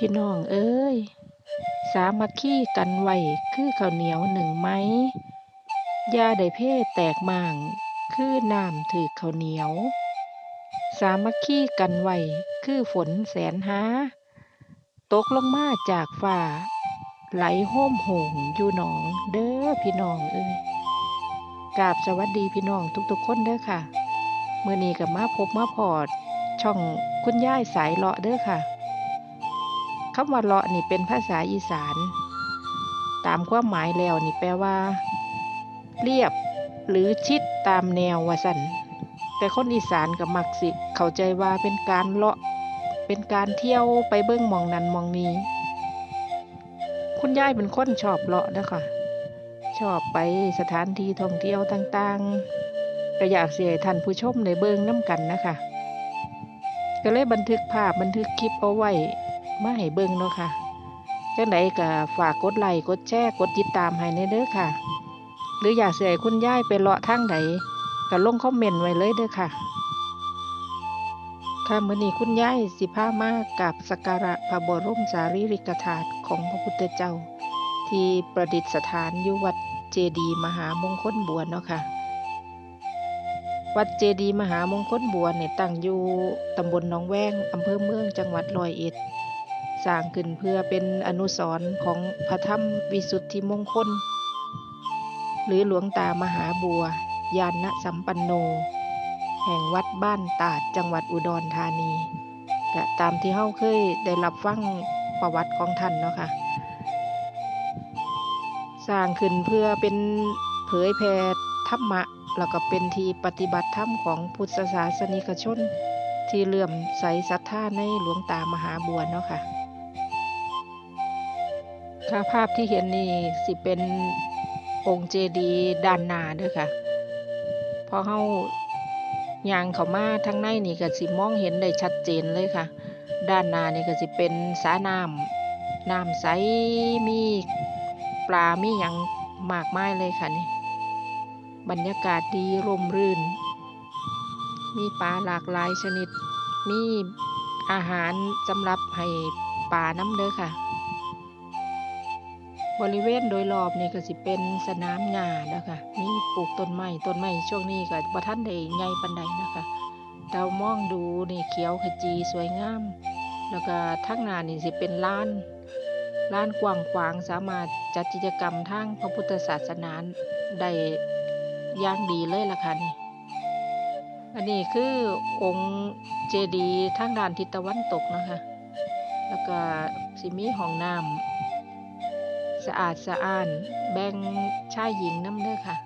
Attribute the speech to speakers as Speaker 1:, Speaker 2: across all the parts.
Speaker 1: พี่น้องเอ้ย สามัคคีกันไว้คือข้าวเหนียวหนึ่งไม้ยาได้เพ่แตกม่างคือน้ำถือข้าวเหนียว สามัคคีกันไว้คือฝนแสนหาตกลงมาจากฟ้า ไหลโห้มโหงอยู่หนองเด้อพี่น้องเอ้ยกราบสวัสดีพี่น้องทุกๆคนเด้อค่ะเมื่อนี้กับมาพบมาพอด ช่องคุณย่ายสายเลาะเด้อค่ะ คำว่าเลาะนี่เป็นภาษาอีสาน ตามความหมายแล้วนี่แปลว่า เรียบหรือชิดตามแนววสันแต่คนอีสานกับมักสิ เข้าใจว่าเป็นการเลาะ เป็นการเที่ยวไปเบิ้งมองนั้นมองนี้ คุณยายเป็นคนชอบเลาะนะคะชอบไปสถานที่ท่องเที่ยวต่างๆ ก็อยากเสียท่านผู้ชมในเบิ้งน้ำกันนะคะ ก็เลยบันทึกภาพบันทึกคลิปเอาไว้ มาให้เบิ้งเนาะค่ะจังไดก็ฝากกดไลค์กดแชร์กดติดตามให้ในเด้อค่ะ หรืออยากเสียคุณยายไปเลาะทางใดก็ลงคอมเมนต์ไว้เลยเด้อค่ะ ค่ะมื้อนี้คุณยายสิพามากับสักการะพระบรมสารีริกธาตุของพระพุทธเจ้า ที่ประดิษฐานอยู่วัดเจดีมหามงคลบัวเนาะค่ะ วัดเจดีมหามงคลบัวเนี่ยตั้งอยู่ตำบลหนองแวงอำเภอเมืองจังหวัดร้อยเอ็ด สร้างขึ้นเพื่อเป็นอนุสรณ์ของพระธรรมวิสุทธิมงคล หรือหลวงตามหาบัวยานสัมปันโน แห่งวัดบ้านตาดจังหวัดอุดรธานีก็ตามที่เฮาเคยได้รับฟังประวัติของท่านเนาะค่ะสร้างขึ้นเพื่อเป็นเผยแผ่ธรรมะแล้วก็เป็นที่ปฏิบัติธรรมของพุทธศาสนิกชน ที่เลื่อมใสศรัทธาในหลวงตามหาบัวเนาะค่ะ ค่ะภาพที่เห็นนี่สิเป็นองค์เจดีย์ด้านหน้าด้อค่ะ พอเฮายางเขามาทางในนี่ก็สิมองเห็นได้ชัดเจนเลยค่ะ ด้านหน้านี่ก็สิเป็นสระน้ำน้ำใสมีปลา มีหยังมากมายเลยค่ะนี่ บรรยากาศดีร่มรื่น มีปลาหลากหลายชนิด มีอาหารสำหรับให้ปลาน้ำเด้อค่ะ บริเวณโดยรอบนี่ก็สิเป็นสนามหญ้าเด้อค่ะมีปลูกต้นไม้ต้นไม้ช่วงนี้ก็บ่ทันได้ใหญ่ปานใดนะคะเรามองดูนี่เขียวขจีสวยงาม แล้วก็ทางหน้านี่สิเป็นลานลานกว้างขวางสามารถจัดกิจกรรมทางพระพุทธศาสนาได้อย่างดีเลยล่ะค่ะนี่อันนี้คือองค์เจดีย์ทางด้านทิศตะวันตกนะคะ แล้วก็สิมีห้องน้ำ สะอาดสะอ้าน แบ่งชายหญิงน้ำเด้อค่ะ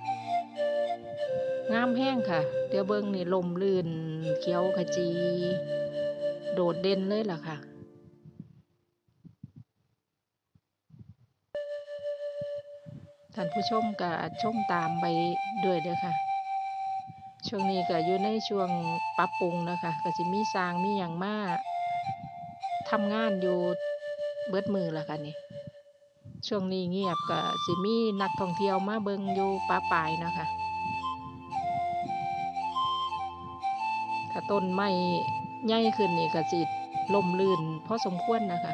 Speaker 1: งามแห้งค่ะ เดี๋ยวเบิ้งนี่ลมลื่นเขียวขจี โดดเด่นเลยล่ะค่ะท่านผู้ชมก็ชมตามไปด้วยเด้อค่ะ ช่วงนี้ก็อยู่ในช่วงปรับปรุงนะคะก็สิมีสร้างมีอย่างมากทำงานอยู่เบิดมือละค่ะนี่ ช่วงนี้เงียบก็สิมีนักท่องเที่ยวมาเบิงอยู่ป่าปายนะคะถ้าต้นไม้ใหญ่ขึ้นนี่ก็สิลมลื่นพอสมควรนะคะ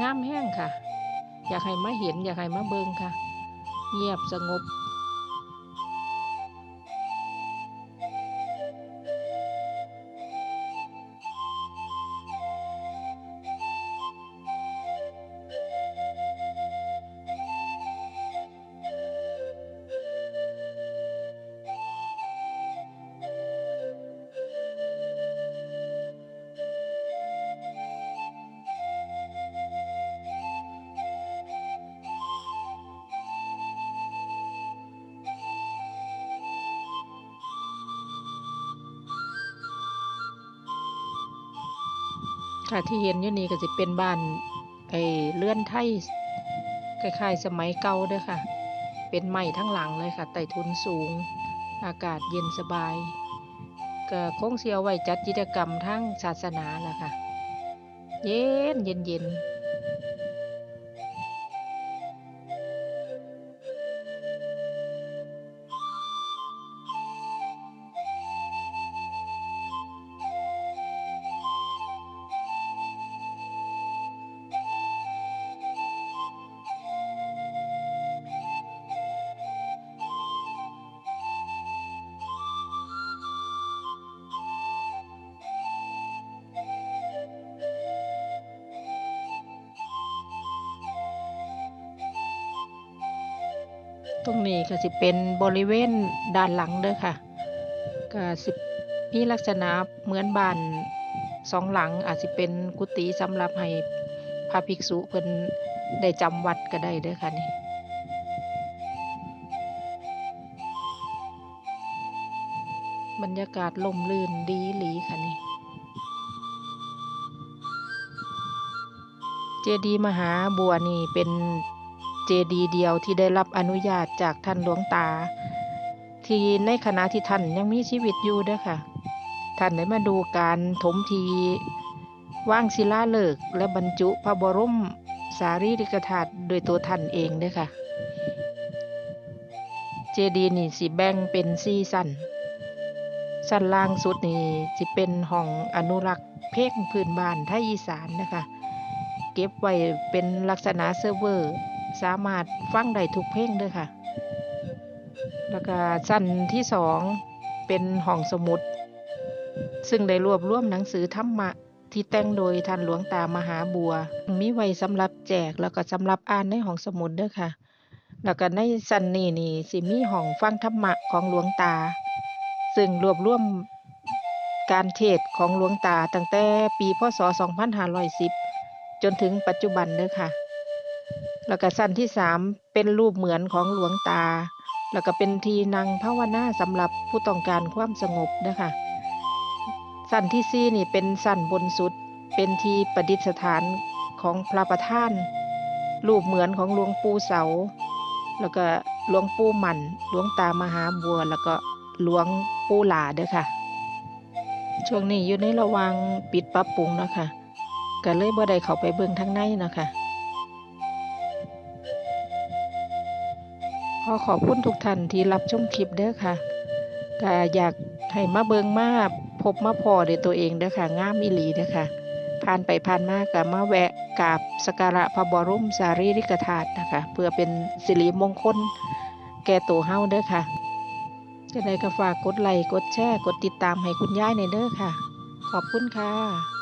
Speaker 1: งามแห้งค่ะ อยากให้มาเห็นอยากให้มาเบิงค่ะ เงียบสงบ ค่ะที่เห็นอยู่นี่ก็จะเป็นบ้านไอ้เลื่อนไทยคล้ายๆสมัยเก่าเด้อค่ะ เป็นไม้ทั้งหลังเลยค่ะไต่ทุนสูง อากาศเย็นสบาย ก็คงเสียไว้จัดกิจกรรมทั้งศาสนาแหละค่ะ เย็นเย็นเย็น ตรงนี้ก็สิเป็นบริเวณด้านหลังเด้อค่ะก็สิมีลักษณะเหมือนบ้านสองหลังอาจสิเป็นกุฏิสำหรับให้พระภิกษุเพิ่นได้จำวัดก็ได้เด้อค่ะนี่บรรยากาศลมลื่นดีหลีค่ะนี่เจดีย์มหาบัวนี่เป็น เจดีย์เดียวที่ได้รับอนุญาตจากท่านหลวงตา ที่ในขณะที่ท่านยังมีชีวิตอยู่ด้อค่ะ ท่านได้มาดูการถมทีว่างศิลาฤกษ์และบรรจุพระบรมสารีริกธาตุโดยตัวท่านเองด้อค่ะ เจดีย์นี่สิแบ่งเป็นสี่สั้นสั้นล่างสุดนี่สิเป็นห้องอนุรักษ์เพลงพื้นบ้านไทยอีสานนะคะ เก็บไว้เป็นลักษณะเซิร์ฟเวอร์ สามารถฟังได้ทุกเพลงเด้วยค่ะ แล้วก็ชั้นที่สองเป็นห้องสมุด ซึ่งได้รวบรวมหนังสือธรรมะที่แต่งโดยท่านหลวงตามหาบัว มีไว้สำหรับแจกแล้วก็สำหรับอ่านในห้องสมุดด้อค่ะ แล้วก็ในชั้นนี้นี่สิมีห้องฟังธรรมะของหลวงตา ซึ่งรวบรวมการเทศของหลวงตาตั้งแต่ปีพศ 2510 จนถึงปัจจุบันเด้อค่ะ แล้วก็สั้นที่สามเป็นรูปเหมือนของหลวงตา แล้วก็เป็นทีนั่งภาวนาสำหรับผู้ต้องการความสงบเด้อค่ะสั้นที่สี่นี่เป็นสั้นบนสุด เป็นทีประดิษฐานของพระประธาน รูปเหมือนของหลวงปู่เสา แล้วก็หลวงปู่หมันหลวงตามหาบัว แล้วก็หลวงปู่หลาเด้อค่ะ ช่วงนี้อยู่ในระว่างปิดปรับปรุงเนาะค่ะก็เลยบ่ได้เข้าไปเบิ่งทางในเนาะค่ะ ขอขอบคุณทุกท่านที่รับชมคลิปเด้อค่ะก็อยากให้มาเบิงมาพบมาพอด้วยตัวเองเด้อค่ะงามอีหลีเด้อค่ะผ่านไปผ่านมาก็มาแวะกราบสการะพระบรมสารีริกธาตุนะคะ เพื่อเป็นสิริมงคล แก่ตัวเฮาเด้อค่ะจะได้ก็ฝากกดไลค์กดแชร์กดติดตามให้คุณยายในเด้อค่ะ ขอบคุณค่ะ